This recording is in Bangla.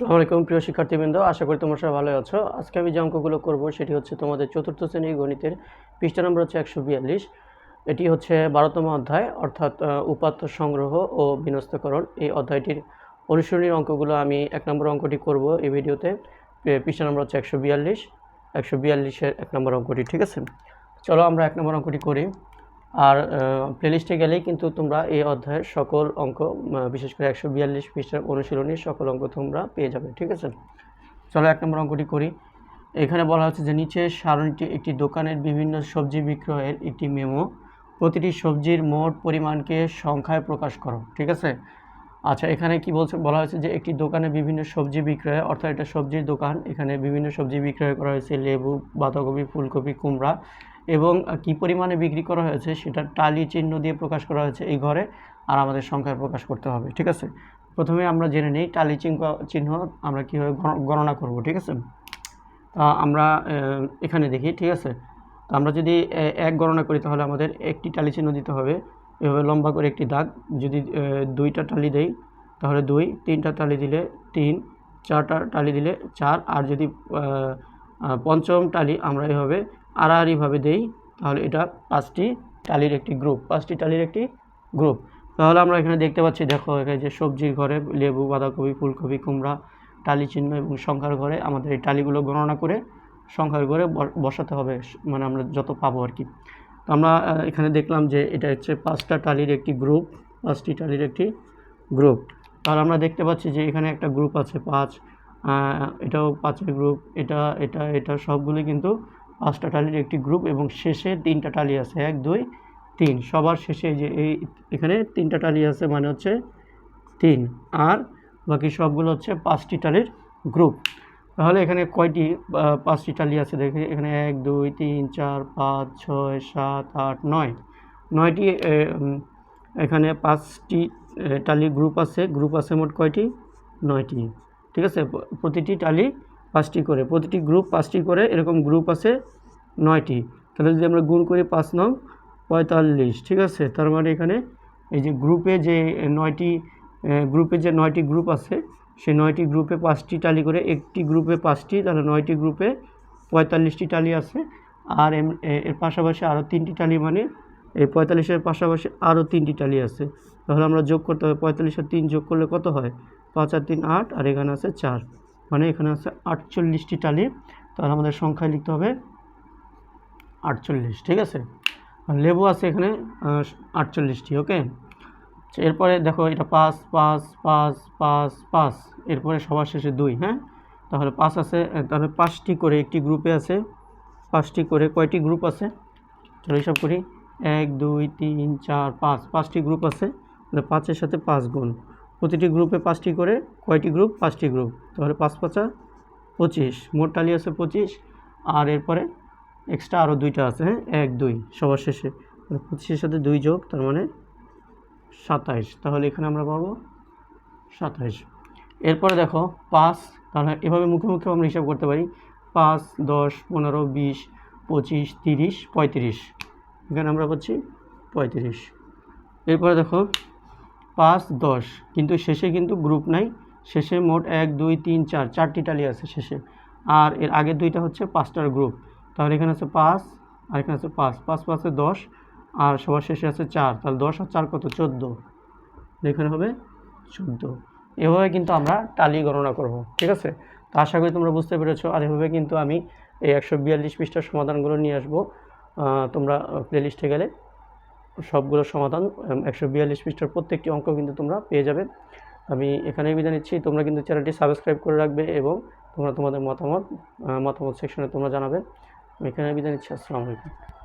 আসসালামু আলাইকুম, প্রিয় শিক্ষার্থীবৃন্দ। আশা করি তোমরা সবাই ভালো আছো। আজকে আমি যে অঙ্কগুলো করব, সেটি হচ্ছে তোমাদের চতুর্থ শ্রেণির গণিতের পৃষ্ঠা নম্বর হচ্ছে একশো বিয়াল্লিশ। এটি হচ্ছে বারোতম অধ্যায়, অর্থাৎ উপাত্ত সংগ্রহ ও বিনস্তকরণ এই অধ্যায়টির অনুসরণীর অঙ্কগুলো আমি এক নম্বর অঙ্কটি করব এই ভিডিওতে। পৃষ্ঠা নম্বর হচ্ছে একশো বিয়াল্লিশ। একশো বিয়াল্লিশের এক নম্বর অঙ্কটি, ঠিক আছে? চলো আমরা এক নম্বর অঙ্কটি করি। আর প্লেলিস্টে গেলেই কিন্তু তোমরা এই অধ্যায়ের সকল অঙ্ক বিশেষ করে একশো বিয়াল্লিশ পৃষ্ঠার অনুশীলনীর সকল অঙ্ক তোমরা পেয়ে যাবে, ঠিক আছে? চলো এক নম্বর অঙ্কটি করি। এখানে বলা হচ্ছে যে নিচে সারণীটি একটি দোকানের বিভিন্ন সবজি বিক্রয়ের একটি মেমো প্রতিটি সবজির মোট পরিমাণকে সংখ্যায় প্রকাশ করো, ঠিক আছে? আচ্ছা এখানে কি বলছে, বলা হয়েছে যে একটি দোকানে বিভিন্ন সবজি বিক্রয়, অর্থাৎ এটা সবজির দোকান, এখানে বিভিন্ন সবজি বিক্রয় করা হয়েছে, লেবু, বাঁধাকপি, ফুলকপি, কুমড়া এবং কি পরিমাণে বিক্রি করা হয়েছে সেটা টালি চিহ্ন দিয়ে প্রকাশ করা হয়েছে এই ঘরে আর আমাদের সংখ্যায় প্রকাশ করতে হবে, ঠিক আছে? প্রথমে আমরা জেনে নিই টালি চিহ্ন চিহ্ন আমরা কীভাবে গণনা করব, ঠিক আছে? তা আমরা এখানে দেখি, ঠিক আছে? তো আমরা যদি এক গণনা করি তাহলে আমাদের একটি টালি চিহ্ন দিতে হবে, এভাবে লম্বা করে একটি দাগ, যদি দুইটা টালি দেই তাহলে দুই, তিনটা টালি দিলে তিন, চারটা টালি দিলে চার, আর যদি পঞ্চম টালি আমরা এভাবে আড়াআড়িভাবে দেই, তাহলে এটা পাঁচটি টালির একটি গ্রুপ পাঁচটি টালির একটি গ্রুপ তাহলে আমরা এখানে দেখতে পাচ্ছি, দেখো এখানে যে সবজির ঘরে লেবু, বাঁধাকপি, ফুলকপি, কুমড়া, টালি চিহ্ন এবং সংখ্যার ঘরে আমাদের এই টালিগুলো গণনা করে সংখ্যার ঘরে বসাতে হবে মানে আমরা যত পাবো আর কি। তো আমরা এখানে দেখলাম যে এটা হচ্ছে পাঁচটা টালির একটি গ্রুপ পাঁচটি টালির একটি গ্রুপ তাহলে আমরা দেখতে পাচ্ছি যে এখানে একটা গ্রুপ আছে, পাঁচ এটাও পাঁচের গ্রুপ এটা এটা এটা সবগুলি কিন্তু পাঁচটা টালির একটি গ্রুপ এবং শেষে তিনটা টালি আছে। এক, দুই, তিন। সবার শেষে যে এই এখানে তিনটা টালি আছে মানে হচ্ছে তিন। আর বাকি সবগুলো হচ্ছে পাঁচটি টালির গ্রুপ। তাহলে এখানে কয়টি পাঁচটি টালি আছে দেখে এখানে এক, দুই, তিন, চার, পাঁচ, ছয়, সাত, আট, নয়। নয়টি এখানে পাঁচটি টালি গ্রুপ আছে। গ্রুপ আছে মোট কয়টি? নয়টি। ঠিক আছে? প্রতিটি টালি পাঁচটি করে, প্রতিটি গ্রুপ পাঁচটি করে, এরকম গ্রুপ আছে নয়টি। তাহলে যদি আমরা গুণ করি পাঁচ নং, পঁয়তাল্লিশ, ঠিক আছে? তার মানে এখানে এই যে গ্রুপে যে নয়টি গ্রুপে যে নয়টি গ্রুপ আছে, সেই নয়টি গ্রুপে পাঁচটি টালি করে, একটি গ্রুপে পাঁচটি, তাহলে নয়টি গ্রুপে পঁয়তাল্লিশটি টালি আছে। আর এর পাশাপাশি আরও তিনটি টালি মানে এই পঁয়তাল্লিশের পাশাপাশি আরও তিনটি টালি আছে। তাহলে আমরা যোগ করতে হবে, পঁয়তাল্লিশ আর তিন যোগ করলে কত হয়? পাঁচ আর তিন আট, আর এখানে আছে চার। মানে এখানে আছে আটচল্লিশটি টালি। তাহলে আমাদের সংখ্যায় লিখতে হবে আটচল্লিশ ঠিক আছে? আর লেবু আছে এখানে আটচল্লিশটি ওকে? আচ্ছা, এরপরে দেখো এটা পাঁচ পাঁচ পাঁচ পাঁচ পাঁচ। এরপরে সবার শেষে দুই হ্যাঁ? তাহলে পাঁচ আছে তাহলে পাঁচটি করে একটি গ্রুপে আছে। পাঁচটি করে কয়টি গ্রুপ আছে? চলো হিসাব করি। এক দুই তিন চার পাঁচ। পাঁচটি গ্রুপ আছে তাহলে পাঁচের সাথে পাঁচ গুণ। প্রতিটি গ্রুপে পাঁচটি করে, কয়টি গ্রুপ? পাঁচটি গ্রুপ। তাহলে পাঁচ পাঁচা, পঁচিশ। মোট টালি আছে পঁচিশ। আর এরপরে এক্সট্রা আরও দুইটা আছে হ্যাঁ? এক, দুই, সবার শেষে। পঁচিশের সাথে দুই যোগ, তার মানে সাতাইশ। তাহলে এখানে আমরা পাবো সাতাইশ। এরপরে দেখো, পাঁচ, তাহলে এভাবে মুখে মুখে আমরা হিসাব করতে পারি। পাঁচ, দশ, পনেরো, বিশ, পঁচিশ, তিরিশ, পঁয়ত্রিশ। এখানে আমরা পাচ্ছি পঁয়ত্রিশ। এরপরে দেখো পাঁচ, দশ। কিন্তু শেষে কিন্তু গ্রুপ নাই। শেষে মোট এক, দুই, তিন, চার, চারটি টালি আছে শেষে। আর এর আগের দুইটা হচ্ছে পাঁচটার গ্রুপ তাহলে এখানে আছে পাঁচ, আর এখানে আছে পাঁচ। পাঁচ, পাঁচে দশ, আর সবার শেষে আছে চার। তাহলে দশ আর চার কত? চোদ্দ। এখানে হবে চোদ্দ। এভাবে কিন্তু আমরা টালি গণনা করব, ঠিক আছে? তো আশা করি তোমরা বুঝতে পেরেছ। আর এভাবে কিন্তু আমি এই একশো বিয়াল্লিশ পৃষ্ঠার সমাধানগুলো নিয়ে আসব। তোমরা প্লেলিস্টে গেলে সবগুলো সমাধান একশো বিয়াল্লিশ পৃষ্ঠার প্রত্যেকটি অঙ্ক কিন্তু তোমরা পেয়ে যাবে। আমি এখানেই বিদায় নিচ্ছি। তোমরা কিন্তু চ্যানেলটি সাবস্ক্রাইব করে রাখবে এবং তোমরা তোমাদের মতামত মতামত সেকশনে তোমরা জানাবে। আমি এখানে বিদায় নিচ্ছি। আসসালামু আলাইকুম।